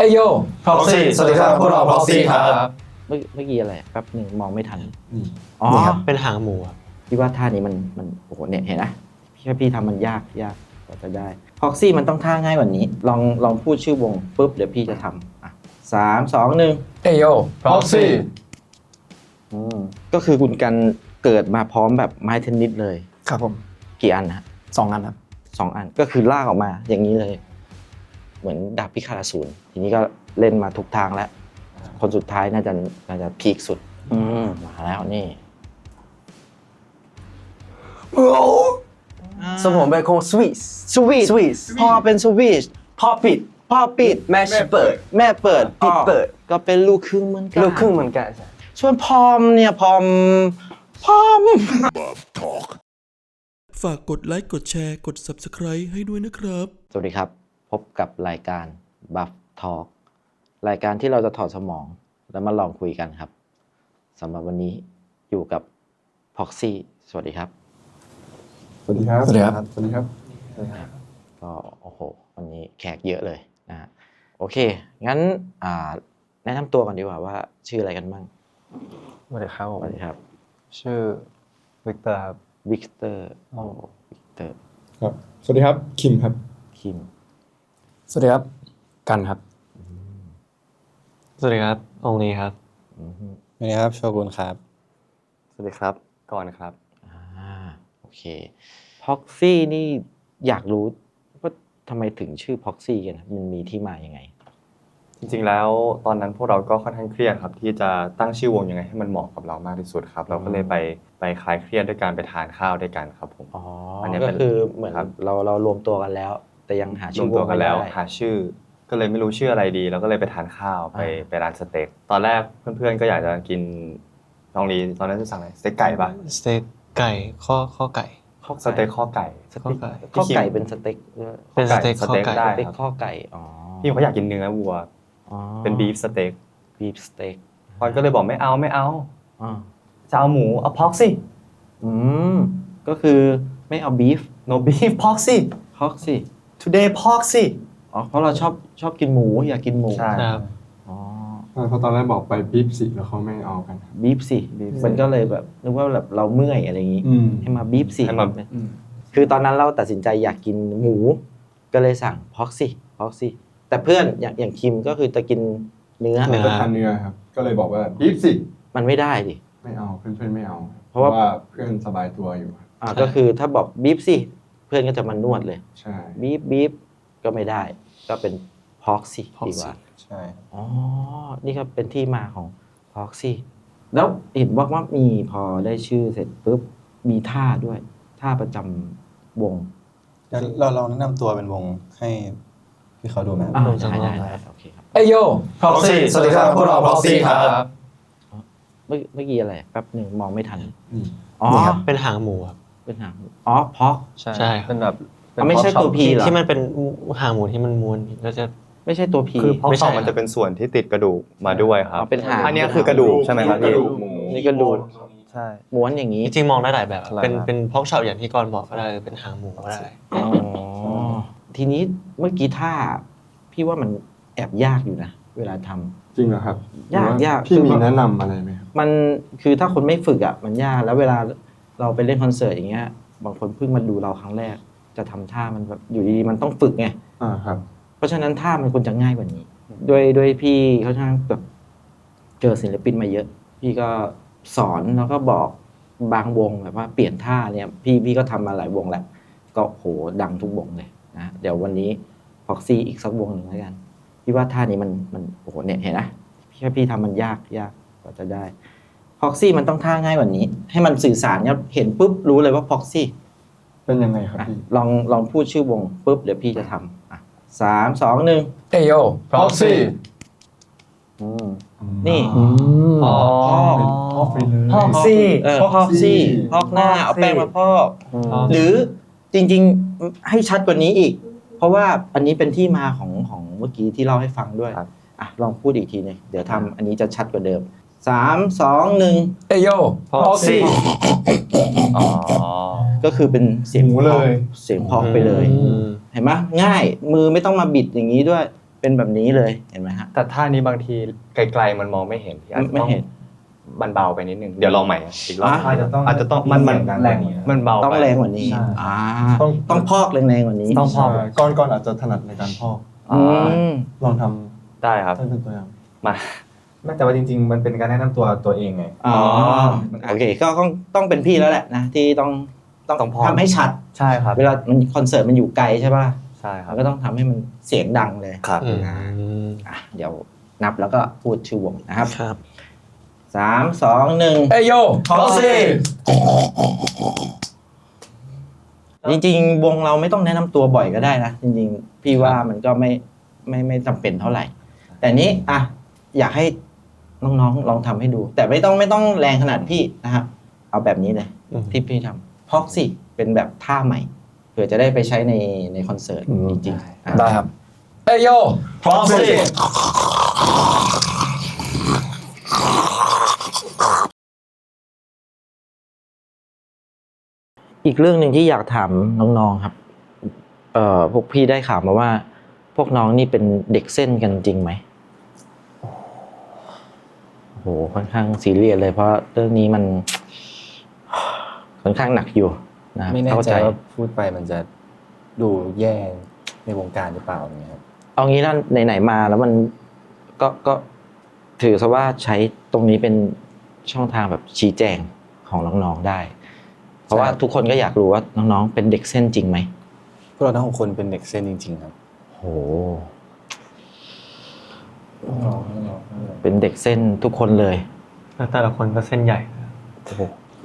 เอยโย Proxy สวัสดีครับพวกเรา Proxy ครับเมื่อเมื่อกี้อะไรแป๊บหนึ่งมองไม่ทันนี่อ๋อ นี่ครับ เป็นหางหมูครับพี่ว่าท่านี้มันมันโอ้โหเนี่ยเห็นนะพี่ว่าพี่ทำมันยากยากกว่าจะได้พ็อกซี่มันต้องท่าง่ายกว่านี้ ลองลองพูดชื่อวงปุ๊บเดี๋ยวพี่จะทำอะสามสองหนึ่งเอยโย Proxy อืมก็คือคุณกันเกิดมาพร้อมแบบไม้เทนนิสเลย ครับผมกี่อันนะสองอันครับสองอันก็คือลากออกมาอย่างนี้เลย เหมือนดาบพิฆาตอสูรทีนี้ก็เล่นมาทุกทางแล้ว คนสุดท้ายน่าจะน่าจะพีคสุด อืมมาแล้วนี่สมผมเป็นคงสวิสสวีทสวิสพ่อเป็นสวีทพ่อปิด พ่อปิด แม่เปิด แม่เปิดปิดเปิด ก็เป็นลูกครึ่งเหมือนกันลูกครึ่งเหมือนกันส่วนพอมเนี่ยพอมพอม ฝากกดไลค์กดแชร์กด Subscribe ให้ด้วยนะครับ สวัสดีครับ พบกับรายการ Buff Talk รายการที่เราจะถอดสมองแล้วมาลองคุยกันครับสำหรับวันนี้อยู่กับ Proxy สวัสดีครับ สวัสดีครับ สวัสดีครับ สวัสดีครับ ก็โอ้โหวันนี้แขกเยอะเลยนะฮะโอเค งั้นอ่าแนะนำตัวกันดีกว่าว่า ชื่ออะไรกันบ้างสวัสดีครับผสมวัสดีครับ ชื่อวิกเตอร์ครับวิกเตอร์โอ้วิกเตอร์ ครับ สวัสดีครับ คิมครับ คิม สวัสดีครับ กันครับ สวัสดีครับ องค์นี้ครับอือฮึสวัสดีครับโชกุนครับ สวัสดีครับ ก่อนครับ อ่า โอเค พ็อกซี่นี่อยากรู้ว่าทำไมถึงชื่อพ็อกซี่กันนะมันมีที่มายังไง จริงๆแล้วตอนนั้นพวกเราก็ค่อนข้างเครียดครับ ที่จะตั้งชื่อวงยังไงให้มันเหมาะกับเรามากที่สุดครับ เราก็เลยไปไปคลายเครียดด้วยการไปทานข้าวด้วยกันครับผม อ๋อ อันนี้ก็เป็น คือเหมือนครับเราเรารวมตัวกันแล้ว แต่ยังหารวชื่อมวตัวงกันแล้วไม่ได้หาชื่อ ก็เลยไม่รู้ชื่ออะไรดี แล้วก็เลยไปทานข้าวไปอ่าไปร้านสเต็กตอนแรกเพื่อนๆก็อยากจะกินลองลีตอนนั้นจะสั่งอะไรสเต็กไก่ปะสเต็กไก่ข้อข้อไก่ข้อสเต็กข้อไก่สเต็กข้อไก่ข้อไก่เป็นสเต็กด้วยเป็นสเต็กสเต็กข้อไก่ได้สเต็กครับข้อไก่อ๋อพี่เขาอยากกินเนื้อวัวอ๋อเป็นบีฟสเต็กบีฟสเต็กพอนก็เลยบอกไม่เอาไม่เอาอ๋อจะเอาหมูเอาพ็อกซี่อืมก็คือไม่เอาบีฟ no beef พ็อกซี่พ็อกซี่ today พ็อกซี่อ๋อเพราะเราชอบชอบกินหมูอยากกินหมูใช่ ครับ อ๋อเพราะตอนแรกบอกไปบีบสิแล้วเขาไม่เอากันครับบีฟสิมันก็เลยแบบนึกว่าแบบเราเมื่อยอะไรอย่างงี้ อืม ให้มาบีฟสิให้มาอืมคือตอนนั้นเราตัดสินใจอยากกินหมู ก็เลยสั่งพ็อกซี่พ็อกซี่แต่เพื่อนอย่างอย่างคิมก็คือจะกินเนื้อ เนื้ ก็ทานเนื้อครับ ก็เลยบอกว่าบีบสิมันไม่ได้ดิ ไม่เอาเพื่อนๆไม่เอาเพราะว่า เพื่อนสบายตัวอยู่ครับ อ่าก็คือถ้าบอกบีฟสิ เพื่อนก็จะมานวดเลย ใช่บีฟบีฟก็ไม่ได้ ก็เป็นพ็อกซี่ดีกว่าใช่อ๋อ นี่ก็เป็นที่มาของพ็อกซี่แล้วเห็นว่าว่ามีพอได้ชื่อเสร็จปุ๊บมีท่าด้วย ท่าประจำวงเดี๋ยวเราลองแนะนำตัวเป็นวงให้พี่เขาดูไหมครับอ่าผมจำได้ลองได้ได้ได้โอเคครับเอยโย Proxy สวัสดีครับพวกเรา Proxy ครับเมื่อเมื่อกี้อะไรแป๊บหนึ่งมองไม่ทันนี่อ๋อนี่ครับเป็นหางหมูครับ เป็นหางอ๋อพ็อกใช่ครับ เป็นแบบอะไม่ใช่ตัวพีที่เหรอ ที่มันเป็นหางหมูที่มันม้วนแล้วจะ ไม่ใช่ตัวพีคือพ็อกไม่ใช่ สองมันจะเป็นส่วนที่ติดกระดูกมาด้วยครับอ๋อเป็นหางอันเนี้ยคือกระดูกใช่ไหมครับกระพี่ดูกหมูนี่กระดูกใช่ ม้วนอย่างนี้จริงๆมองได้หลายแบบครับหลายเป็นแบบ เป็นพอกช็อปอย่างที่กรบอกก็ได้หรือเป็นหางหมูก็ได้ อ๋อทีนี้เมื่อกี้ท่าพี่ว่ามันแอบยากอยู่นะเวลาทำ จริงเหรอครับยากหรือว่ยาก พี่คือมีแบบแนะนำอะไรไหมครับ มันคือถ้าคนไม่ฝึกอะมันยากแล้วเวลา เราไปเล่นคอนเสิร์ตอย่างเงี้ย บางคนเพิ่งมาดูเราครั้งแรก จะทำท่ามันแบบอยู่ดีๆมันต้องฝึกไงอ่าครับ เพราะฉะนั้นท่ามันควรจะง่ายกว่านี้โดยโดยพี่เขาช่างแบบเจอศิลปินมาเยอะ พี่ก็สอนแล้วก็บอกบางวงแบบว่าเปลี่ยนท่าเนี่ย พี่พี่ก็ทำมาหลายวงแหละก็โหดังทุกวงเลยนะเดี๋ยววันนี้พ็อกซี่อีกสักวงหนึ่งแล้วกันพี่ว่าท่านี้มันมันโอ้โหเนี่ยเห็นนะพี่ว่าพี่ทำมันยากยากกว่าจะได้ พ็อกซี่มันต้องท่าง่ายกว่านี้ ให้มันสื่อสารเนี่ยเห็นปุ๊บรู้เลยว่าพ็อกซี่เป็นยังไงครับอะพี่ลองลองพูดชื่อวงปุ๊บเดี๋ยวพี่จะทำอะสามสองหนึ่งเอยโย Proxy อืมนี่อืมอ๋อเป็นพอกไปเลยพ็อกซี่ เออพอกซี่พอกหน้าเอาแป้งมาพอกหรือจริงๆให้ชัดกว่านี้อีก เพราะว่าอันนี้เป็นที่มาของของเมื่อกี้ที่เล่าให้ฟังด้วยครับอะลองพูดอีกทีหนึงเดี๋ยวทำอันนี้จะชัดกว่าเดิม สามสองหนึ่งเอยโย Proxy อ๋อ ก็คือเป็นเสียงหมูเลยพอกเสียงพอกไปเลย อืม เห็นไหมง่ายมือไม่ต้องมาบิดอย่างนี้ด้วยเป็นแบบนี้เลยเห็นไหมฮะ แต่ท่านี้บางทีไกลๆมันมองไม่เห็นพี่อาจจะไม่ต้องเห็น มันเบาไปนิดนึง เดี๋ยวลองใหม่อีกรอบอะอาจจะต้องอาจจะต้องมันมันแรงกว่านี้ มันเบาต้องไปแรงกว่านี้ใช่อ่าต้องต้องพอกแรงๆกว่านี้ต้องพอกใช่ก้อนก้อนอาจจะถนัดในการพอกอืมลองทได้ครับำให้เป็นตัวอย่างมา ไม่แต่ว่าจริง ๆ มันเป็นการแนะนำตัวตัวเองไง อ๋อโอเคก็ต้องต้องเป็นพี่แล้วแหละนะที่ต้องต้องต้องพอกทำให้ชัด ใช่ครับ เวลามันคอนเสิร์ตมันอยู่ไกลใช่ป่ะใช่ครัเราบก็ต้องทำให้มันเสียงดังเลยครับอืม อะเดี๋ยวนับแล้วก็พูดชื่อวงนะครับครับ สามสองหนึ่ง เอยโย Proxy จริงๆวงเราไม่ต้องแนะนำตัวบ่อยก็ได้นะ จริง ๆ พี่ว่ามันก็ไม่ไม่ไม่จำเป็นเท่าไหร่ แต่นี้อะอยากให้ น้องๆลองทำให้ดู แต่ไม่ต้องไม่ต้องแรงขนาดพี่นะครับ เอาแบบนี้เลยอืมที่พี่ทำพ็อกซี่เป็นแบบท่าใหม่เผื่อจะได้ไปใช้ในในคอนเสิร์ตอืมจริงๆอะได้ครับเอยโย Proxy อีกเรื่องหนึ่งที่อยากถามน้องๆครับ เอ่อพวกพี่ได้ข่าวมาว่า พวกน้องนี่เป็นเด็กเส้นกันจริงไหม โอ้โหค่อนข้างซีเรียสเลย เพราะเรื่องนี้มันค่อนข้างหนักอยู่นะครับไม่แน่เข้าใจใจว่าพูดไปมันจะดูแย่ในวงการหรือเปล่าอย่างเงี้ยครับเอางี้นะไหนๆมาแล้วมันก็ก็ถือซะว่าใช้ตรงนี้เป็นช่องทางแบบชี้แจงของน้องๆได้ เพราะว่าทุกคนก็อยากรู้ว่าน้องๆเป็นเด็กเส้นจริงไหมพวกเราทั้งหกคนเป็นเด็กเส้นจริง ๆ ครับโห เป็นเด็กเส้นทุกคนเลย แล้วแต่ละคนก็เส้นใหญ่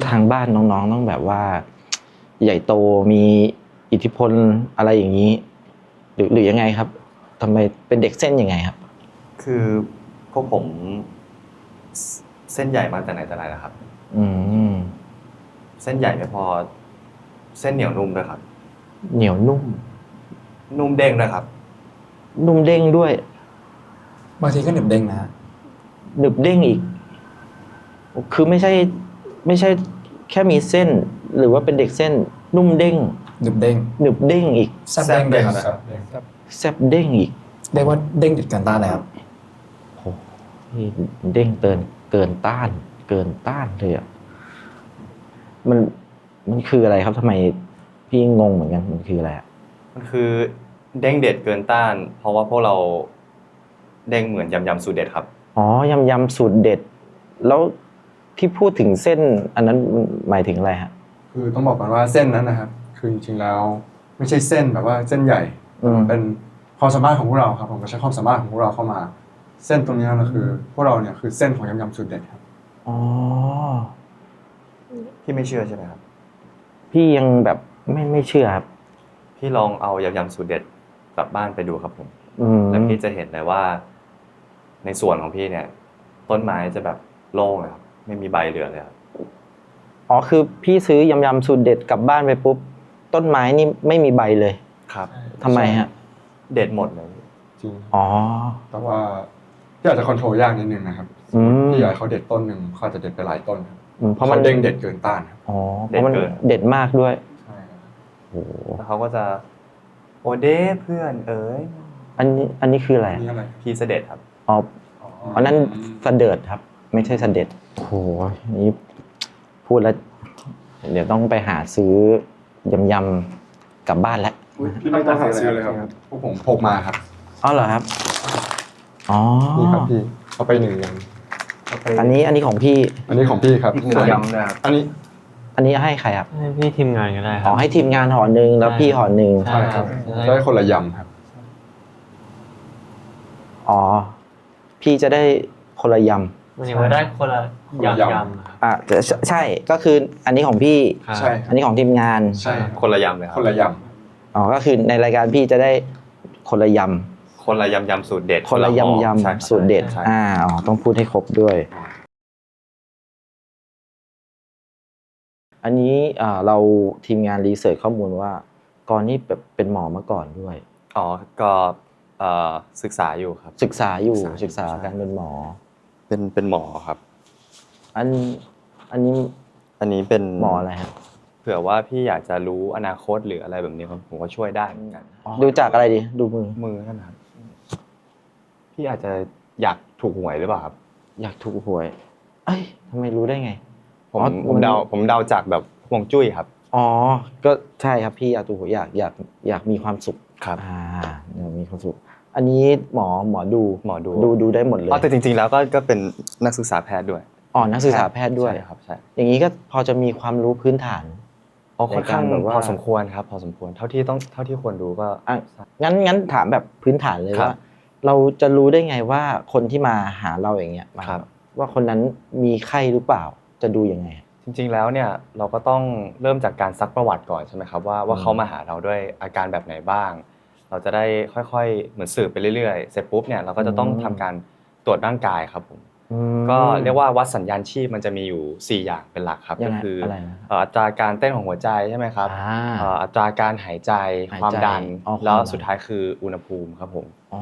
ทางบ้านน้องๆต้องแบบว่า ใหญ่โตมีอิทธิพลอะไรอย่างนี้ หรือหรือยังไงครับทำไมเป็นเด็กเส้นยังไงครับ คือพวกผมเสเส้นใหญ่มาแต่ไหนแต่ไรแล้วครับ อืมเส้นใหญ่ไม่พอ เส้นเหนียวนุ่มด้วยครับ เหนียวนุ่ม นุ่มเด้งด้วยครับ นุ่มเด้งด้วย บางทีก็หนึบเด้งนะฮะ หนึบเด้งอีก คือไม่ใช่ไม่ใช่แค่มีเส้น หรือว่าเป็นเด็กเส้นนุ่มเด้งหนึบเด้งหนึบเด้งอีกแซ่บเด้งด้วยครับแซบเด้งอีกเรียกว่าเด้งติดกันต้านเลยครับนี่เด้งเกินเกินต้าน เกินต้านเลยอะมันมันคืออะไรครับทำไมพี่งงเหมือนกันมันคืออะไรอะมันคือเด้งเด็ดเกินต้าน เพราะว่าพวกเราเด้งเหมือนยำยำสูตรเด็ดครับ อ๋อยำยำสูตรเด็ด แล้วที่พูดถึงเส้น อันนั้นหมายถึงอะไรฮะคือต้องบอกก่อนว่าเส้นนั้นนะครับ คือจริงๆแล้วไม่ใช่เส้นแบบว่าเส้นใหญ่อืมเป็นความสามารถของพวกเราครับผมก็ใช้ความสามารถของพวกเราเข้ามา เส้นตรงนี้เราคือ พวกเราเนี่ยคือเส้นของยำยำสูตรเด็ดครับอ๋อพี่ไม่เชื่อใช่ไหมครับ พี่ยังแบบไม่ไม่เชื่อครับพี่ลองเอายำยำสูตรเด็ดกลับบ้านไปดูครับผมอืมแล้วพี่จะเห็นเลยว่า ในส่วนของพี่เนี่ย ต้นไม้จะแบบโล่งเลยครับไม่มีใบเหลือเลยครับอ๋อคือพี่ซื้อยำยำสูตรเด็ดกลับบ้านไปปุ๊บ ต้นไม้นี่ไม่มีใบเลยครับทำไมฮะเด็ดหมดเลยจริงอ๋อ แต่ว่าพี่อาจจะคอนโทรลยากนิดนึงนะครับอืมพี่อยากให้เขาเด็ดต้นหนึ่งเขาอาจจะเด็ดไปหลายต้นครับอืมเพเพราะราะมัมันนเด้งเด็ดเกินต้านครับอ๋อเพราะมันเด็ดมากด้วยใช่ครับโอ้โหแล้วเขาก็จะโอเดเพื่อนเอ๋ยอันนี้อันนี้คืออะไรนี่อะอะไรพี่เสด็จครับ อ๋ออันนั้นเสด็จครับ ไม่ใช่เสด็จโอ้โหนี่พูดแล้ว เดี๋ยวต้องไปหาซื้อยำยำๆกลับบ้านแล้วพี่ไม่ต้องหาซื้อเลยครับพวกผมพกมาครับอ๋อเหรอครับอ๋อนี่ครับพี่เอาไปหนึ่งอย่างอันนี้อันนี้ของพี่อันนี้ของพี่ครับหนึ่งยำนะครับ อันนี้ อันนี้ให้ใครครับให้พี่ทีมงานก็ได้คอ๋รัอบ ให้ทีมงานห่อหนึ่งแล้วพี่ห่อหนึ่งใช่ครับใช่ได้คนละยำครับ อ๋อ พี่จะได้คนละยมันยังไม่ได้คนละคนละยำยำยำครับำอะแต่ใช่ใช่ก็คืออันนี้ของพี่ ใช่คอัรับนนี้ของทีมงานใช่ครับคนละยำเลยครัคบนละยอ๋อก็คือในรายการพี่จะได้คนละยคนละยำยำสูตรเด็ดำคนละห่อยำใช่ยำสูตรเด็ดใช่อ่าอ๋อต้องพูดให้ครบด้วย อันนี้อ่าเราทีมงานรีเสิร์ชข้อมูลว่าก่อนนี้แบบเป็นหมอมาก่อนด้วย อ๋อก็เอ่อ ศึกษาอยู่ครับ ศึกษาอยู่ศึศึกกษาษาอยู่การเป็นหมอ เป็นเป็นหมอครับ อันอันนี้อันนี้เป็นหมออะไรฮะเผื่อว่าพี่อยากจะรู้อนาคตหรืออะไรแบบนี้ผมผมก็ช่วยได้เหมือนกันดูจากอะไรดี ดูมือมือนั่นนะครับพี่อาจจะอยากถูกหวยหรือเปล่าครับ อยากถูกหวย เอ้ยทำไมรู้ได้ไง ผมอ๋อผมเดาผมเดาจากแบบฮวงจุ้ยครับ อ๋อ ก็ใช่ครับพี่อยากถูกหวยอยากอยากอยากมีความสุข ครับอ่าอยากมีความสุข อันนี้หมอหมอดูหมอดู ดูดูได้หมดเลยอ๋อแต่จริง ๆ แล้วก็ก็เป็นนักศึกษาแพทย์ด้วยอ๋อนักศึกษาแพทย์ด้วยใช่ครับใช่อย่างนี้ก็พอจะมีความรู้พื้นฐานอ๋อค่อนข้างในการแบบว่าพอสมควรครับพอสมควรเท่าที่ต้องเท่าที่ควรรู้ก็อะงั้นงั้นถามแบบพื้นฐานเลยครับว่าเราจะรู้ได้ไงว่าคนที่มาหาเราอย่างเงี้ยมาครับว่าคนนั้นมีไข้หรือเปล่าจะดูยังไง จริงๆแล้วเนี่ยเราก็ต้องเริ่มจากการซักประวัติก่อนใช่ไหมครับว่าว่าเขามาหาเราด้วยอาการแบบไหนบ้าง เราจะได้ค่อยๆเหมือนสืบไปเรื่อยๆ เสร็จปุ๊บเนี่ยเราก็จะต้องอืมทำการตรวจร่างกายครับผมอืมก็เรียกว่าวัดสัญญาณชีพมันจะมีอยู่ 4 อย่างเป็นหลักครับยัก็งไงคืออะไรนะเอ่ออัตราการเต้นของหัวใจใช่ไหมครับอ่าเอ่ออัตราการหายใจหายใจความดันอ๋อความดันแล้วสุดท้ายคืออุณหภูมิครับผมอ๋อ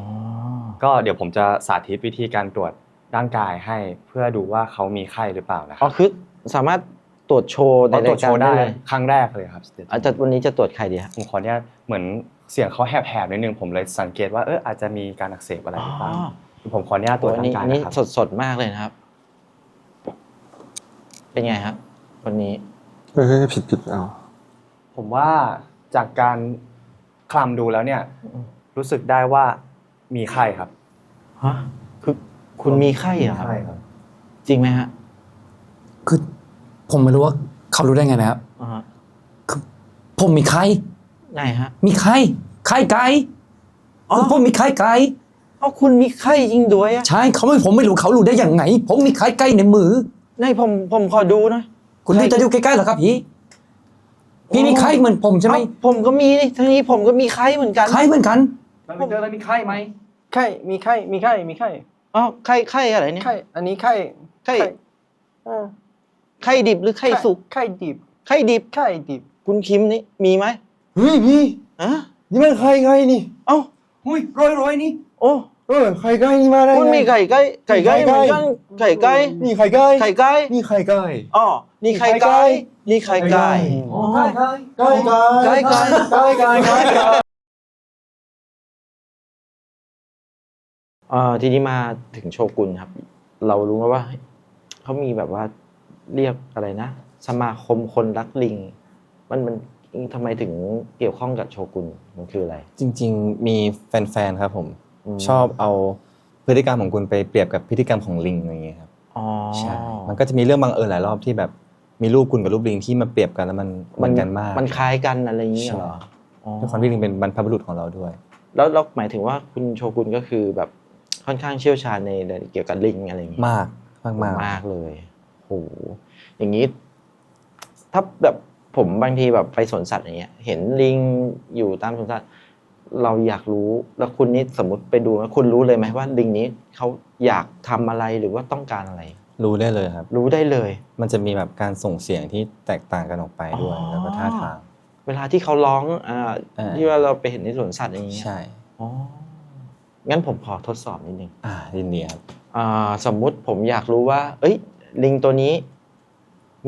ก็เดี๋ยวผมจะสาธิตวิธีการตรวจร่างกายให้เพื่อดูว่าเขามีไข้หรือเปล่านะคอ๋รัอบคือสามารถ ตรวจโชว์ในเขาตรราวยจกาโชรว์ได้ได้เลยครั้งแรกเลยครับอาจจะวันนี้จะตรวจใครดีฮะผมขอเนี่ยเหมือนเสียงเขาแหบๆนิดนึงผมเลยสังเกตว่าเอออาจจะมีการอักเสบอะไรหรือเปล่าผมขอเนี่ยตรวจอันร่านี้งกายอันนี้นะครับ สดสดๆมากเลยนะครับ เป็นไงครับวันนี้ เฮ้ยผิดผิดเอาผมว่าจากการคลำดูแล้วเนี่ยรู้สึกได้ว่ามีไข้ครับ ฮะคือคุณมีไข้เหรอครับใช่ครับจริงไหมฮะคือ ผมไม่รู้ว่าเขารู้ได้ไงนะครับ อ่าฮะผมมีไข้ไหนฮะ มีไข้ไข้ไก่อ๋อคือผมมีไข้ไก่เอ้าคุณมีไข้จริงด้วยอะใช่เขาไม่ผมไม่รู้เขารู้ได้ยังไง ผมมีไข้ไก่ในมือไหนผมผมขอดูหนะคุณพี่จะอยู่ใกล้ๆเหรอครับพี่พี่มีไข้เหมือนผมใช่ไหมผมก็มีนี่ทั้งนี้ผมก็มีไข้เหมือนกันไข้เหมือนกันเราไปเจอแล้วมีไข้ไหมไข้ มีไข้ มีไข้ มีไข้ อ๋อไข้ไข้อะไรเนี่ยไข้ อันนี้ไข้ ไข้เออ ไข้ดิบหรือไข้สุก ไข้ดิบไข้ดิบ ไข้ดิบคุณคิมนี่มีไหมเฮ้ยพี่อะนี่มันไข้ไก่นี่ เอ้า หุ้ยร้อยร้อยนี่ โอ้ เออไข่ไก่นี่มาได้คุณมีไงไก่ไก่ไก่ไก่เหมือนกันไก่ไก่นี่ไข่ไก่ไข่ไก่นี่ไข่ไก่ อ๋อนี่ไข่ไก่นี่ไข่ไก่ อ๋อ ไข่ไก่ไก่ไก่ไก่ไก่ไก่ไก่ไก่ไก่เอ่อทีนี้มาถึงโชกุนครับเรารู้มาว่าเขามีแบบว่า เรียกอะไรนะ สมาคมคนรักลิง มันมันทำไมถึงเกี่ยวข้องกับโชกุนมันคืออะไร จริง ๆ มีแฟนๆครับผมอืมชอบเอาพฤติกรรมของคุณไปเปรียบกับพฤติกรรมของลิงอะไรอย่างเงี้ยครับอ๋อใช่มันก็จะมีเรื่องบังเอิญหลายรอบที่แบบมีรูปคุณกับรูปลิงที่มาเปรียบกันแล้วมันเหมือนกันมาก มันคล้ายกันอะไรอย่างเงี้ยใช่เหรออ๋อด้วยความที่ลิงเป็นบรรพบุรุษของเราด้วย แล้วแล้วหมายถึงว่าคุณโชกุนก็คือแบบค่อนข้างเชี่ยวชาญในเกี่ยวกับลิงอะไรอย่างเงี้ยมากมากมากมากเลย โหอย่างนี้ ถ้าแบบผมบางทีแบบไปสวนสัตว์อย่างเงี้ย เห็นลิงอยู่ตามสวนสัตว์เราอยากรู้แล้วคุณนี่สมมติไปดูแล้วคุณรู้เลยไหมว่าลิงนี้เขาอยากทำอะไรหรือว่าต้องการอะไร รู้ได้เลยครับ รู้ได้เลย มันจะมีแบบการส่งเสียงที่แตกต่างกันออกไปด้วยอ๋อแล้วก็ท่าทาง เวลาที่เขาร้องอ่าอ่าที่ว่าเราไปเห็นในสวนสัตว์อย่างเงี้ยใช่อ๋องั้นผมขอทดสอบนิดนึงอ่ายินดีครับอ่าสมมุติผมอยากรู้ว่า เอ้ย ลิงตัวนี้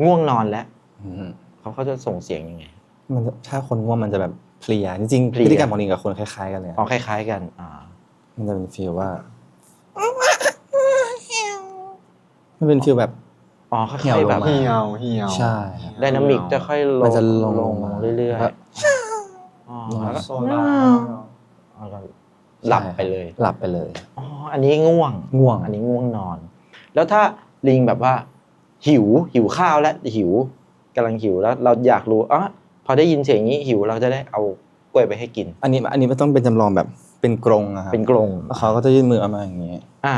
ง่วงนอนแล้วอืมเขาเขาจะส่งเสียงยังไง มันจะถ้าคนง่วงมันจะแบบเพลียจริงๆเพลียพฤติกรรมของลิงกับคนคล้ายๆกันเลยอ๋อคล้าย ๆ กัน อ่า มันจะเป็นฟีลว่า มันเป็นฟีลแบบอ๋อค่เหี่ยวอยๆลงแบบมาเหี่ยวเหี่ยวใช่ครับไดนามิกจะค่อยลงมันจะลงลงมาเรื่อยแบบๆอ๋อแล้วก็โซลาแล้วก็หลับไปเลย หลับไปเลยอ๋ออันนี้ง่วงง่วง อันนี้ง่วงนอน แล้วถ้า ลิงแบบว่า หิวหิวข้าวแล้วหิวกำลังหิวแล้ว เราอยากรู้อ๋อพอได้ยินเสียงนี้หิวเราจะได้เอากล้วยไปให้กิน อันนี้อันนี้มันต้องเป็นจำลองแบบเป็นกรงอะครับเป็นกรงแล้วเขาก็จะยื่นมือเอามาอย่างนี้อ่า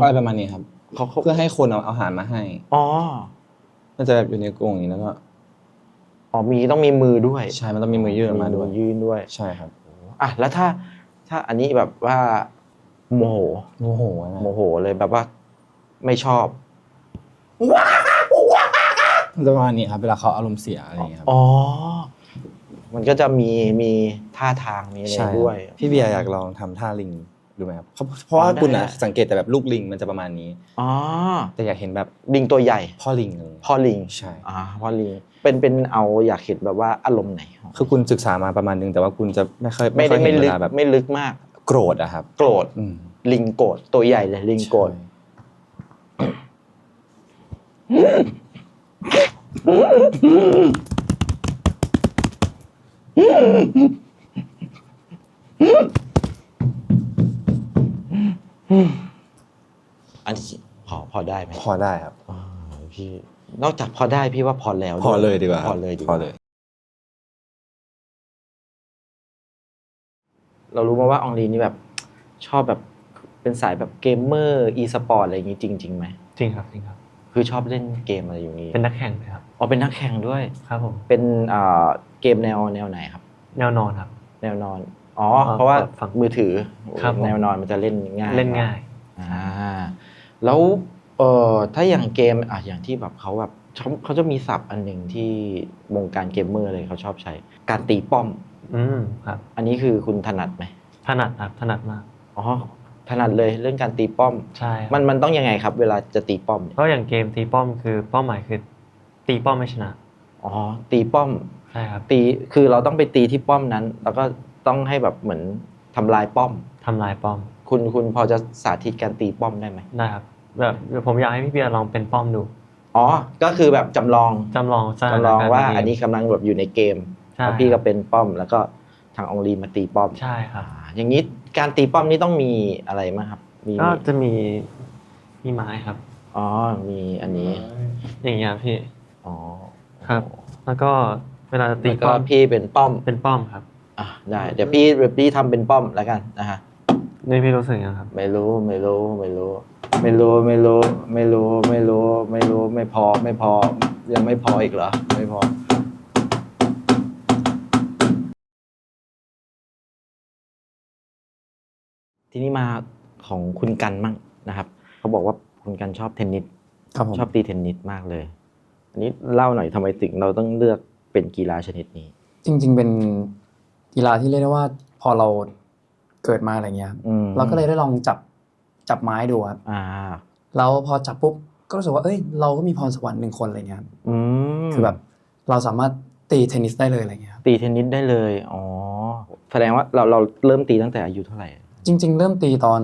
อะไรประมาณนี้ครับเขาเขาเพื่อให้คนเอาอาหารมาให้อ๋อมันจะแบบอยู่ในกรงอย่างนี้แล้วก็อ๋อมีต้องมีมือด้วย ใช่ มันต้องมีมือยื่นออกมาด้วยยื่นด้วย ใช่ครับอะแล้วถ้าถ้าอันนี้แบบว่า โมโหโมโหนะโมโหเลยแบบว่าไม่ชอบมันจะประมาณนี้ครับเวลาเขาอารมณ์เสียอะไรอย่างเงี้ยครับอ๋อ มันก็จะมีมีท่าทางมีอะไรใช่ครับด้วย พี่เบียร์อยากลองทำท่าลิงดูรู้ไหมครับเพราะเพราะว่าอ๋อได้คุณอะได้สังเกตแต่แบบลูกลิงมันจะประมาณนี้ อ๋อแต่อยากเห็นแบบลิงตัวใหญ่ พ่อลิงอะไรอย่างเงี้ยพ่อลิงใช่ อ่าพ่อลิงเป็นเป็นเอาอยากเห็นแบบว่าอารมณ์ไหน คือคุณศึกษามาประมาณนึงแต่ว่าคุณจะไม่ค่อยไม่ได้ค่อยไม่เห็นลึเวกลาแบบ ไม่ลึกมาก โกรธอะครับ โกรธอืมลิงโกรธตัวใหญ่เลย ลิงโกรธใช่อันนี้พอพอได้ไหมพอได้ครับ อ่าพี่นอกจากพอได้พี่ว่าพอแล้วพอเลยดีกว่าพอเลยดีกพอว่าเลย เรารู้มาว่าอองลีนี่แบบชอบแบบเป็นสายแบบเกมเมอร์อีสปอร์ตอะไรอย่างงี้จริงๆไหมจริงครับจริงครับ คือชอบเล่นเกมอะไรอย่างงี้เป็นนักแข่งเลยครับอ๋อเป็นนักแข่งด้วยครับผมเป็นอ่าเกมแนวแนวไหนครับ แนวนอนครับ แนวนอนอ๋ออ่าเพราะว่าฝั่งมือถือครับผมแนวนอนมันจะเล่นง่ายเล่นง่ายอ่าแล้วเออถ้าอย่างเกมอะอย่างที่แบบเขาแบบเขาเขาจะมีศัพท์อันหนึ่งที่วงการเกมเมอร์เลยเขาชอบใช้การตีป้อม อืมครับ อันนี้คือคุณถนัดไหมถนัดครับถนัดมากอ๋อถนัดเลยเรื่องการตีป้อม ใช่ครับมันมันต้องยังไงครับ เวลาจะตีป้อมเนี่ยก็อย่างเกมตีป้อมคือเป้าหมายคือ ตีป้อมไม่ชนะอ๋อตีป้อมใช่ครับตีคือเราต้องไปตีที่ป้อมนั้น แล้วก็ต้องให้แบบเหมือนทำลายป้อม ทำลายป้อมคุณคุณพอจะสาธิตการตีป้อมได้ไหมได้ครับแบบเดี๋ยวผมอยากให้พี่เบียร์ลองเป็นป้อมดูอ๋อก็คือแบบจำลองจำลองสถนจำลองกรณ์ว่าใเกมอันนี้กำลังแบบอยู่ในเกมใช่ แล้วพี่ก็เป็นป้อมแล้วก็ทางองลีมาตีป้อมใช่ครับอ่าอย่างนี้การตีป้อมนี่ต้องมีอะไรมั้งครับมีก็จะมีมีไม้ครับอ๋อมีอันนี้ อย่างเงี้ยพี่อ๋อครับ แล้วก็เวลาตีแล้วก็ป้อมพี่เป็นป้อมเป็นป้อมครับอะได้เดี๋ยวพี่เดี๋ยวพี่ทำเป็นป้อมแล้วกันนะฮะนี่พี่รู้สึกยังครับ ไม่รู้ไม่รู้ไม่รู้ไม่รู้ไม่รู้ไม่รู้ไม่รู้ไม่รู้ไม่พอไม่พอยังไม่พออีกเหรอไม่พอ ทีนี้มาของคุณกันมั่งนะครับ เขาบอกว่าคุณกันชอบเทนนิสครับผมชอบตีเทนนิสมากเลย อันนี้เล่าหน่อยทำไมถึงเราต้องเลือกเป็นกีฬาชนิดนี้ จริง ๆ เป็นกีฬาที่เรียกได้ว่าพอเราเกิดมาอะไรเงี้ยครับอืมเราก็เลยได้ลองจับจับไม้ดูครับอ่า แล้วพอจับปุ๊บก็รู้สึกว่าเอ้ยเราก็มีพรสวรรค์หนึ่งคนอะไรเงี้ยครับอืมคือแบบเราสามารถตีเทนนิสได้เลยอะไรเงี้ยครับตีเทนนิสได้เลย อ๋อ แสดงว่าเราเราเริ่มตีตั้งแต่อายุเท่าไหร่ จริง ๆ เริ่มตีตอน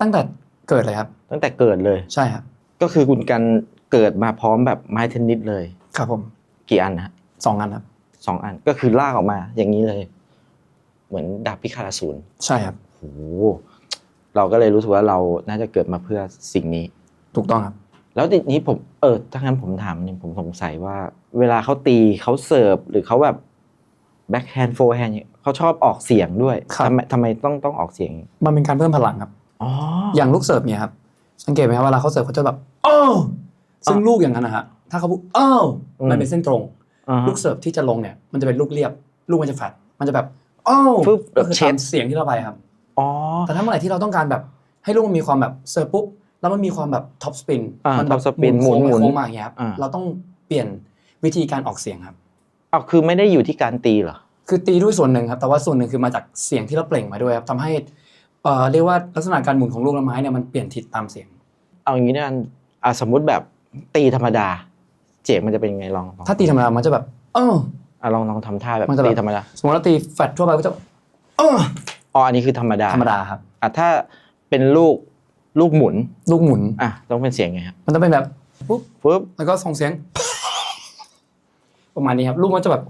ตั้งแต่เกิดเลยครับ ตั้งแต่เกิดเลย ใช่ครับ ก็คือคุณกันเกิดมาพร้อมแบบไม้เทนนิสเลย ครับผมกี่อันนะฮะสองอันครับสองอันก็คือลากออกมาอย่างนี้เลย เหมือนดาบพิฆาตอสูรใช่ครับโอ้โหเราก็เลยรู้สึกว่าเราน่าจะเกิดมาเพื่อสิ่งนี้ ถูกต้องครับ แล้วทีนี้ผมเออถ้างั้นผมถามหนึงผมสงสัยว่า เวลาเขาตีเขาเสิร์ฟหรือเขาแบบแบ็คแฮนด์โฟร์แฮนด์ เขาชอบออกเสียงด้วยครับ ทำไมทำไมต้องต้องออกเสียงมันเป็นการเพิ่มพลังครับ อ๋ออย่างลูกเสิร์ฟเนี่ยครับสังเกตไหมครับเวลาเขาเสิร์ฟเขาจะแบบอ้าวซึ่งลูกอย่างนั้นนะฮะถ้าเขาพูดอ้าวมันเป็นเส้นตรง อ่าฮะ ลูกเสิร์ฟที่จะลงเนี่ยมันจะเป็นลูกเรียบ ลูกมันจะแฟดมันจะแบบอ้าวฟึบก็คือเช็ด ตามเสียงที่เราไปครับ อ๋อ แต่ถ้าเมื่อไหร่ที่เราต้องการแบบ ให้ลูกมันมีความแบบเสิร์ฟปุ๊บแล้วมันมีความแบบท็อปสปินอ่ามัแบบ top spin โค้งหมุนไปหมุนโค้งมาอย่างเงี้ยครับอ่า เราต้องเปลี่ยนวิธีการออกเสียงครับอ้าวคือไม่ได้อยู่ที่การตีเหรอ คือตีด้วยส่วนหนึ่งครับ แต่ว่าส่วนหนึ่งคือมาจากเสียงที่เราเปล่งมาด้วยครับทำให้เอ่อเรียกว่าลักษณะการหมุนของลูกละไม้เนี่ยมันเปลี่ยนทิศตามเสียง เอาอย่างนี้นะกันอะสมมุติแบบตีธรรมดา เจ็บมันจะเป็นยังไงลองลองถ้าตีธรรมดามันจะแบบเออ อะลองลองทำท่าแบบมันจะแบบ ตีธรรมดาสมมติเราตีแฟลตทั่วไปก็จะเอออ๋ออันนี้คือธรรมดาธรรมดาครับ อะถ้าเป็นลูกลูกหมุนลูกหมุนอะต้องเป็นเสียงไงครับมันต้องเป็นแบบปุ๊บปึ๊บแล้วก็ส่งเสียง ประมาณนี้ครับลูกมันจะแบบ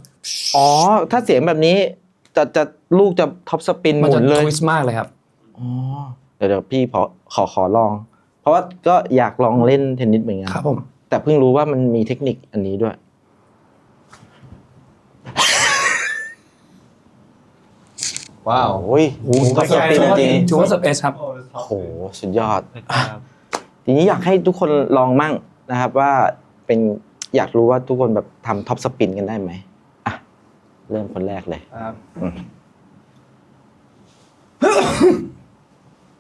อ๋อ ถ้าเสียงแบบนี้จะจะลูกจะท็อปสปินหมันมุจะนเลยทวิสต์มากเลยครับ อ๋อเดี๋ยวเดี๋ยวพี่ขอขอขอลอง เพราะว่าก็อยากลองเล่นเทนนิสเหมือนกันครับผม แต่เพิ่งรู้ว่ามันมีเทคนิคอันนี้ด้วย ว้าวโอ้ยท็อปสปินจริงถือว่าเสิร์ฟเอสครับ โอ้โหสุดยอดครับทีนี้อยากให้ทุกคนลองมั่งนะครับว่าเป็น อยากรู้ว่าทุกคนแบบทำท็อปสปินกันได้ไหมอะเริ่มคนแรกเลยครับอืม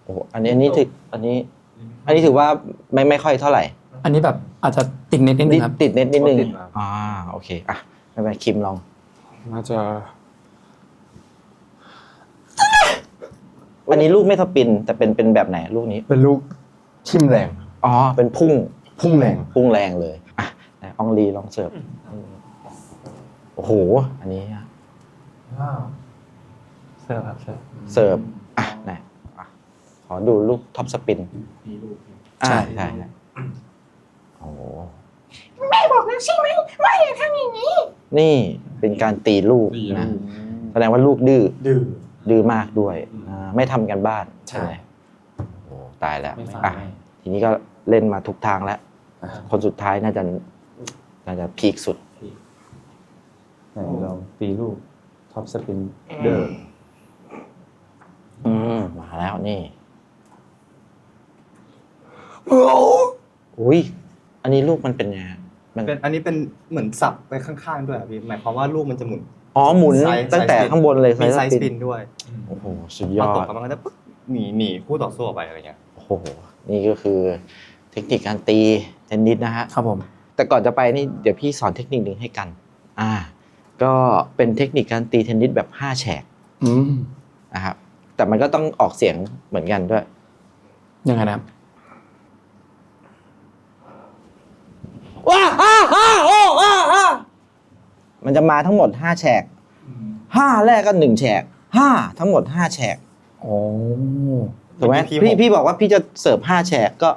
โอ้โหอันนี้อันนี้ถืออันนี้ อันนี้ถือว่าไม่ไม่ค่อยเท่าไหร่ อันนี้แบบอาจจะติดเน็ตนิดนึนิงดครับติดเน็ตนิดนึงติดมาอ่าโอเคอะไม่เป็นไรคิมลอง น่าจะ อันนี้ลูกไม่สปิน แต่เป็นเป็นแบบไหนลูกนี้ เป็นลูกทิมแรง อ๋อ เป็นพุ่ง พุ่งแรง พุ่งแรงเลย อะไหนอองลีลองเสิร์ฟโอ้โห อันนี้อะเสิร์ฟครับเสิร์ฟเสิร์ฟอะไหนอะขอดูลูกท็อปสปินอ่าใช่ ใช่โอ้โหแม่บอกแล้วใช่ไหมว่าอย่าทำอย่างนี้ นี่เป็นการตีลูก นะ แสดงว่าลูกดื้อดื้อ ดื้อมากด้วยอ่าไม่ทำกันบ้านใช่ ไหมโอ้ตายแล้วไม่ฟังอะไม่ ทีนี้ก็เล่นมาทุกทางแล้ว คนสุดท้ายน่าจะ น่าจะพีคสุดไหนลองตีลูกท็อปสปินเดอร์อืมมาแล้วนี่อุ้ยอันนี้ลูกมันเป็นไงฮะมันเป็นอันนี้เป็นเหมือนสับไปข้างๆด้วยอะพี่หมายความว่าลูกมันจะหมุน อ๋อหมุนไซส์ตั้งแต่ไซส์ข้างบนเลยมีไซส์สสปินด้วยโอ้โหสุดพยออตกดแล้วมันก็จะปึ๊บหนีหนีคู่ต่อสู้ออกไปอะไรเงี้ย โอ้โหนี่ก็คือเทคนิคการตีเทนนิสนะฮะ ครับผม แต่ก่อนจะไปนี่เดี๋ยวพี่สอนเทคนิคหนึ่งให้กัน อ่า ก็เป็นเทคนิคการตีเทนนิสแบบห้าแฉกอืมนะครับ แต่มันก็ต้องออกเสียงเหมือนกันด้วย ยังไงนะครับว้าฮ่าฮ่าโอ้ฮ่าฮ่ามันจะมาทั้งหมดห้าแฉกห้าแรกก็หนึ่งแฉกห้าทั้งหมดห้าแฉกโอ้ถูกไหมพี่พี่หกพี่บอกว่าพี่จะเสิร์ฟห้าแฉกก็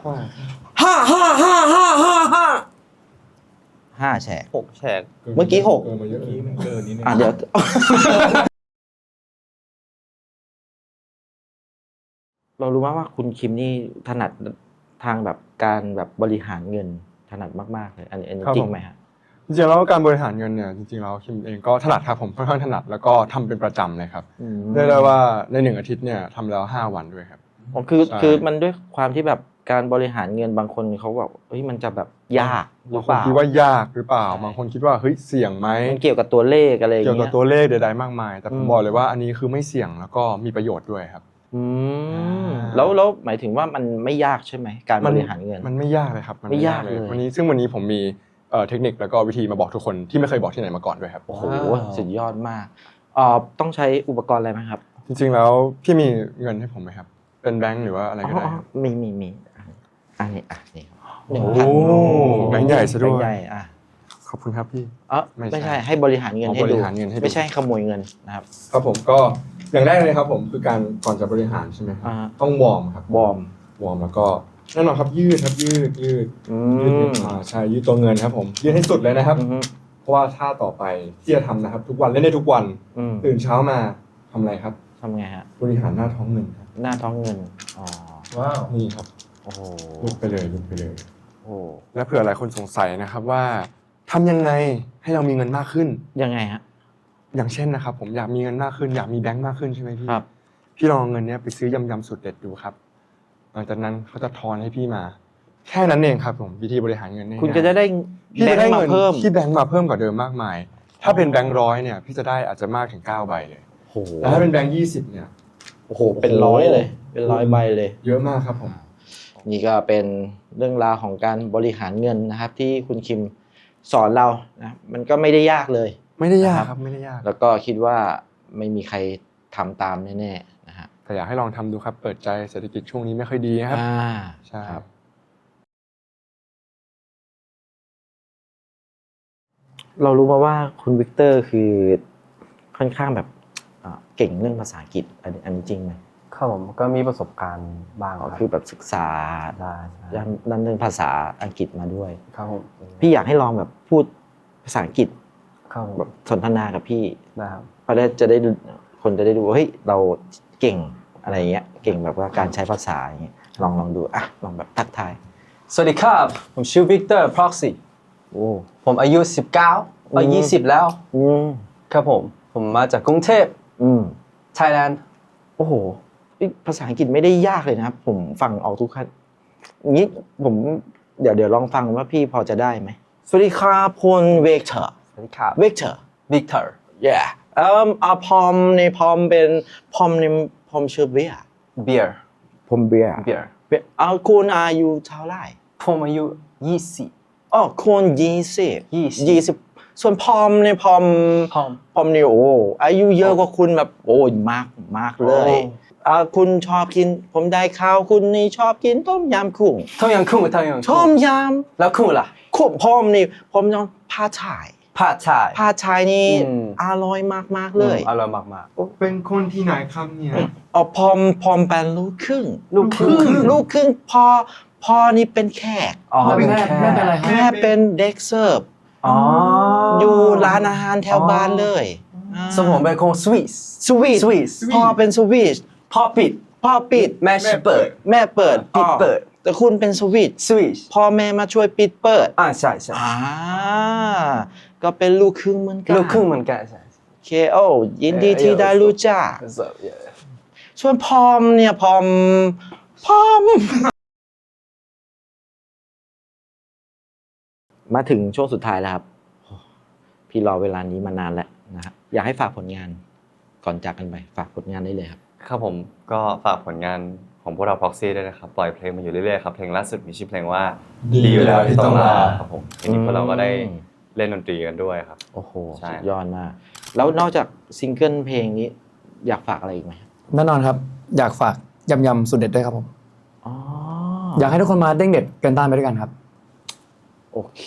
ห้าห้าห้าห้าห้า ห้าห้าแฉกหกแฉกเมื่อกี้หกเกินมาเยอะเลยมันเกินนิดนึง อะเดี๋ยว เรารู้ว่าว่าคุณคิมนี่ถนัดทางแบบการแบบบริหารเงินถนัดมากๆเลยอันนี้อันนี้ครับจริผงม ไหมฮะ จริงๆแล้วการบริหารเงินเนี่ยจริงๆแล้วคิมเองก็ถนัดครับผมค่อนข้างถนัดแล้วก็ทำเป็นประจำเลยครับเรียกได้ว่าในหนึ่งอาทิตย์เนี่ยทำแล้วห้าวันด้วยครับ อ๋อคือใช่ คือมันด้วยความที่แบบ การบริหารเงินบางคนเขาแบบเฮ้ยมันจะแบบยากหรืบาองคเปนล่าคิดว่ายากหรือเปล่าใช่บางคนคิดว่าเฮ้ยเสี่ยงไหมมันเกี่ยวกับตัวเลขอะไรอย่างเกี่ยวเงี้กับยตัวเลขใดๆมากมาย แต่ผอืมม บอกเลยว่าอันนี้คือไม่เสี่ยงแล้วก็มีประโยชน์ด้วยครับ อืมอ่า แล้วแล้วหมายถึงว่ามันไม่ยากใช่ไหมการบริหารเงิน มันไม่ยากเลยครับนไม่ยากเลย วันนี้ซึ่งวันนี้ผมมีเอ่อเทคนิคแล้วก็วิธีมาบอกทุกคนที่ไม่เคยบอกที่ไหนมาก่อนด้วยครับ โอ้โหสุดยอดมากอ่าต้องใช้อุปกรณ์อะไรไหมครับจริงๆแล้วพี่มีเงินให้ผมไหมครับ เป็นแบงค์หรือว่าอะไรก็ได้ครับ อ๋อมีมีมี อันนี้อะนี่หนึ่งโอ้พันแบงค์ใหญ่ซะด้วย แบงค์ใหญ่อะขอบคุณครับพี่ เออไม่ใช่ไม่ใช่ให้บริหารเงินอ๋อให้บดูริหารเงินให้ดู ไม่ใช่ขโมยเงินนะครับครับผมก็อย่างแรกเลยครับผมคือการก่อนจะบริหารใช่ไหมครับอ่าต้องวอร์มครับวอร์มวอร์มแล้วก็แน่นอนครับยืดครับยืดยืดอืยืดมอ่าใช่ยืดตัวเงินครับผมยืดให้สุดเลยนะครับ อืมเพราะว่าท่าต่อไปที่จะทำนะครับ ทุกวันเล่นได้ทุกวันอืมตื่นเช้ามาทำอะไรครับ ทำไงฮะบริหารหน้าท้องเงินครับหน้าท้องเงินอ๋อว้าวนี่ครับโอ้โหลุกไปเลยลุกไปเลย โอ้โหและเผื่อหลายคนสงสัยนะครับว่าทำยังไงให้เรามีเงินมากขึ้น ยังไงฮะ อย่างเช่นนะครับ ผมอยากมีเงินมากขึ้น อยากมีแบงค์มากขึ้นใช่ไหมพี่ครับ พี่ลองเอาเงินเนี้ยไปซื้อยำยำสุดเด็ดดูครับหลังจากนั้นเขาจะทอนให้พี่มา แค่นั้นเองครับผมวิธีบริหารเงินง่ายๆ คุณก็จะได้พี่แบจะงได้ค์มาเงินเพิ่มที่แบงค์มาเพิ่มกว่าเดิมมากมาย ถ้าเป็นแบงค์ร้อยเนี่ยพี่จะได้อาจจะมากถึงเก้าใบเลย โอ้โหแต่ถ้าเป็นแบงค์ยี่สิบเนี่ย โอ้โหเป็นร้อยเลย เป็นร้อยใบเลย เยอะมากครับผม นี่ก็เป็นเรื่องราวของการบริหารเงินนะครับ ที่คุณคิมสอนเรานะมันก็ไม่ได้ยากเลย ไม่ได้ยากนะครับครับไม่ได้ยาก แล้วก็คิดว่าไม่มีใครทำตามแน่ๆนะฮะแต่อยากให้ลองทำดูครับ เปิดใจเศรษฐกิจช่วงนี้ไม่ค่อยดีนะครับอ่าใช่ครับเรารู้มาว่าคุณวิกเตอร์คือค่อนข้างแบบอ่าเก่งเรื่องภาษาอังกฤษอันนี้อันนี้จริงไหม ครับผมก็มีประสบการณ์บ้างอ๋อครับคือแบบศึกษาได้ใช่ด้านด้านเรื่องภาษาอังกฤษมาด้วย ครับผมพี่อยากให้ลองแบบพูดภาษาอังกฤษครับผมแบบสนทนากับพี่ได้ครับเพราะได้จะได้ดูคนจะได้ดูว่าเฮ้ยเราเก่งอะไรเงี้ยเก่งแบบว่าการใช้ภาษาอย่างเงี้ยลองลองดูอะลองแบบทักทายสวัสดีครับผมชื่อวิกเตอร์พร็อกซี่โอ้ผมอายุ 19เอออืม20 แล้วอืมครับผม ผมมาจากกรุงเทพอืมไทยแลนด์โอ้โหเอ้ย ภาษาอังกฤษไม่ได้ยากเลยนะครับ ผมฟังออกทุกขั้นงี้ผมเดี๋ยวเดี๋ยวลองฟังว่าพี่พอจะได้ไหมสวัสดีครับคุณเวกเตอร์สวัสดีครับเวกเตอร์วิกเตอร์ yeah เอ่ออ่าพอมในพอมเป็นพอมในพอมชื่อเบียร์เบียร์พอมเบียร์เบียร์เบียร์เอาคุณอายุเท่าไหร่ผมอายุ20อ๋อคุณยี่สิบยี่สิบยี่สิบส่วนพอมในพอมพร้อมพอมนี่โอ้อายุเยอะกว่าคุณแบบโอ้ยมากมากเลยโอ้อ่า คุณชอบกิน ผมได้ข้าวคุณนี่ชอบกินต้มยำกุ้งทองยังคุ้งทองยังต้มยแล้วคุ้งล่ะำคุ้งผมนี่ผมยองผ้าชายผัดชายผ้าชายนี่อืมอร่อยมากๆเลยอร่อยมากเป็นคนที่ไหนครับเนี่ยอ๋อพอมพอมเป็นลูกครึ่งลูกครึ่งลูกครึ่งพอพอนี่เป็นแขกๆอ๋อแม่แม่เป็นอะไรครับแม่เป็นเด็กเสิร์ฟอ๋ออยู่ร้านอาหารแถวบ้านเลยาสมผมเป็นคนสวิสสวีทสวีทพ่อเป็นสวีท พ่อปิด พ่อปิด แม่เปิด แม่เปิดปิดอ๋อเปิด แต่คุณเป็นสวีทสวิสพ่อแม่มาช่วยปิดเปิด อ่าใช่ใช่อ่าก็เป็นลูกครึ่งเหมือนกันลูกครึ่งเหมือนกันใช่โอเคโอ้ยินดีที่ได้รู้จัก So, yeah. ส่วนพอมเนี่ยพอมพอม มาถึงช่วงสุดท้ายแล้วครับ พี่รอเวลานี้มานานแล้วนะครับอยากให้ฝากผลงานก่อนจากกันไป ฝากผลงานได้เลยครับ ครับผมก็ฝากผลงานของพวกเรา Proxy ด้วยนะครับ ปล่อยเพลงมาอยู่เรื่อยๆครับ เพลงล่าสุดมีชื่อเพลงว่าดีอยู่แล้วที่ต้องลาครับผมทีนี้พวกเราก็ได้อืมเล่นดนตรีกันด้วยครับ โอ้โหใช่ สุดยอดมาก แล้วนอกจากซิงเกิลเพลงนี้ อยากฝากอะไรอีกไหมครับแน่นอนครับ อยากฝากยำยำสุดเด็ดด้วยครับผม อ๋ออยากให้ทุกคนมาเด้งเด็ดเกินต้านไปด้วยกันครับ โอเค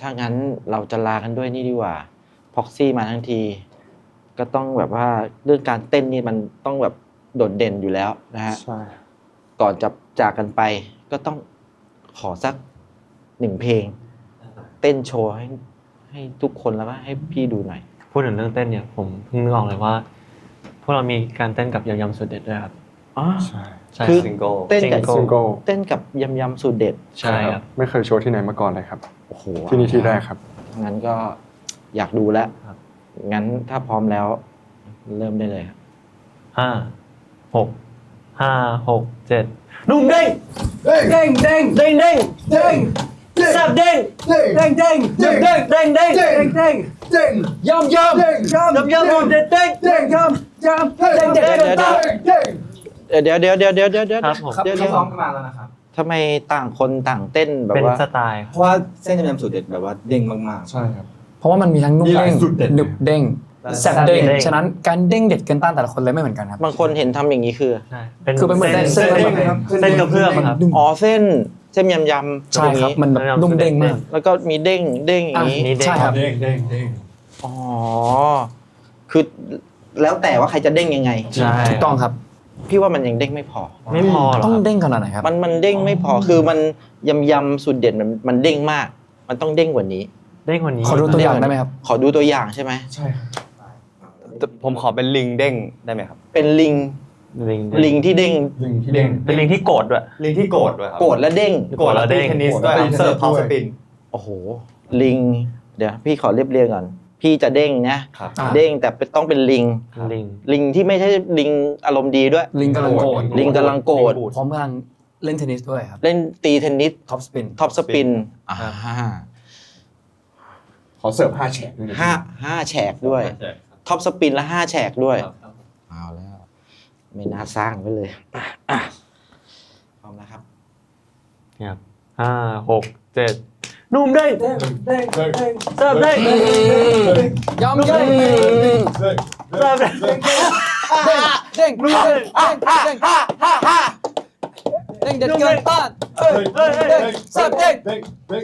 ถ้างั้นเราจะลากันด้วยนี่ดีกว่าพ็อกซี่มาทั้งที ก็ต้องแบบว่าเรื่องการเต้นนี่มันต้องแบบ โดดเด่นอยู่แล้วนะฮะใช่ก่อนจะจากกันไปก็ต้องขอสักหนึ่งเพลง เต้นโชว์ให้ให้ทุกคนแล้วก็ให้พี่ดูหน่อย พูดถึงเรื่องเต้นเนี่ยผมเพิ่งนึกออกเลยว่า พวกเรามีการเต้นกับยำยำสุดเด็ดด้วยครับอ๋อใช่ใช่คือซิงเกิลเต้นกับ Jingle ซิงเกิลเต้นกับยำยำสูตรเด็ดใช่ครับไม่เคยโชว์ที่ไหนมาก่อนเลยครับโอ้โหที่นี่ที่แรกครับงั้นก็อยากดูแล้วครับงั้นถ้าพร้อมแล้ว เริ่มได้เลยครับห้า หกห้าหกเจ็ดนุ่มเด้งเด้งเด้งเด้งเด้งเด้งแซ่บเด้งเด้งเด้งเด้งเด้งเด้งเด้งเด้งเด้งเด้งเด้งยำยำยำยำยำเด็ดเด้งเด้งยำยำเด้งเด้งเด้งเด้งเดี๋ยวเดี๋ยวเดี๋ยวเดี๋ยวเดี๋ยวเดี๋ยวครับผมเดี๋ยวเดี๋ยวซ้อมกันมาแล้วนะครับทำไมต่างคนต่างเต้นแบบเป็นว่าสไตล์ครับเพราะว่าเส้นยำยำสูตรเด็ดแบบว่าเด้งมากใช่ครับเพราะว่ามันมีทั้งนุ่มมีหลายเด้งสุดเด็ดหนึบเด้ง แซ่บเด้งแซ่บเด้งฉะนั้นการเด้งเด็ดเกินต้านแต่ละคนเลยไม่เหมือนกันครับ บางคนเห็นทำอย่างนี้คือใช่เป็นคือเป็นเหมือนเส้นเส้นเส้นเส้นเส้นกระเพื่อมอะครับอ๋อเส้นเส้นยำยำใช่ครับตงมันแบบนุ่มเด้งมากแล้วก็มีเด้งเด้งอย่างนี้อะนี่เด้งใช่ครับๆเด้งเด้งเด้งอ๋อคือแล้วแต่ว่าใครจะเด้งยังไงใช่ถูกต้องครับ พี่ว่ามันยังเด้งไม่พอ ไม่พอหรอต้องครับเด้งขนาดไหนครับมันมันเด้งไม่พอคือมันยำยำสุดเด่นมันมันเด้งมาก มันต้องเด้งกว่านี้เด้งกว่านี้ขอดูตัวอย่างได้ไหมครับ ขอดูตัวอย่างใช่ไหมใช่ครับ ผมขอเป็นลิงเด้งได้ไหมครับ เป็นลิงลิงลิงที่เด้งลิงที่เด้งเป็นลิงที่โกรธด้วยลิงที่โกรธด้วยครับโกรธและเด้งโกรธแล้วเด้งเทนนิสด้วยโกรธแล้วเสิร์ฟเด้งพาวสปินโอ้โหลิง เดี๋ยวพี่ขอเรียบเรียงก่อนพี่จะเด้งนะครับอ่าเด้งแต่ต้องเป็นลิงลิงลิงที่ไม่ใช่ลิงอารมณ์ดีด้วย ลิงกำลังโกรธลิงกำลังโกรธพร้อมกำลังเล่นเทนนิสด้วยครับ เล่นตีเทนนิสท็อปสปินท็อปสปินอ่าขอเสิร์ฟห้าแฉกด้วยนะห้าห้าแฉกด้วย ท็อปสปินและห้าแฉกด้วย เอาแล้ว ไม่น่าสร้างไว้เลยอะอะพร้อมนะครับ ครับห้าหกเจ็ดนุ่มเด้งเด้งเด้งเด้งเสิร์ฟเด้งยอมเด้งเสิร์ฟเด้งเด้งเด้งเด้งเด้งเด้งเด้งเด็ดเกินต้านเด้งแซ่บเด้งเด้งเด้ง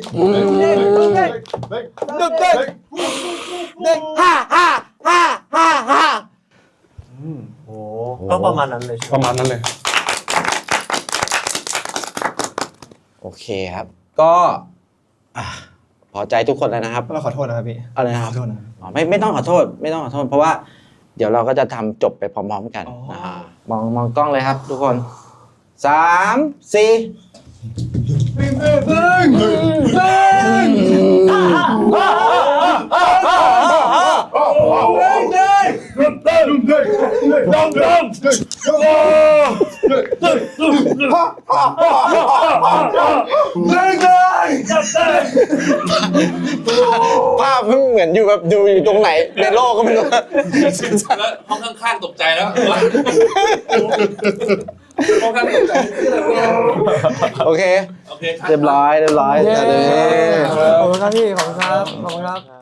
เด้งเด้งเด้งนุ่มเด้งเด้งห้าห้า ห้าห้าห้าโอ้ก็ประมาณนั้นเลยประมาณนั้นเลย โอเคครับ ก็อะพอใจทุกคนแล้วนะครับ เราขอโทษนะครับพี่อะไรนะครับ ขอโทษนะครับอ๋อไม่ไม่ต้องขอโทษ ไม่ต้องขอโทษ เพราะว่าเดี๋ยวเราก็จะทำจบไปพร้อมๆกันอ๋ออ่ามองมองกล้องเลยครับทุกคนสามสี่ ภาพมันเหมือนอยู่แบบดูอยู่ตรงไหนในโลกก็ไม่รู้ แล้วห้องข้างๆตกใจแล้วห้องข้างตกใจโอเค โอเคครับเรียบร้อยเรียบร้อยเย้แต่เดี๋ยวนี้ขอบคุณครับพี่ ขอบคุณครับ ขอบคุณครับ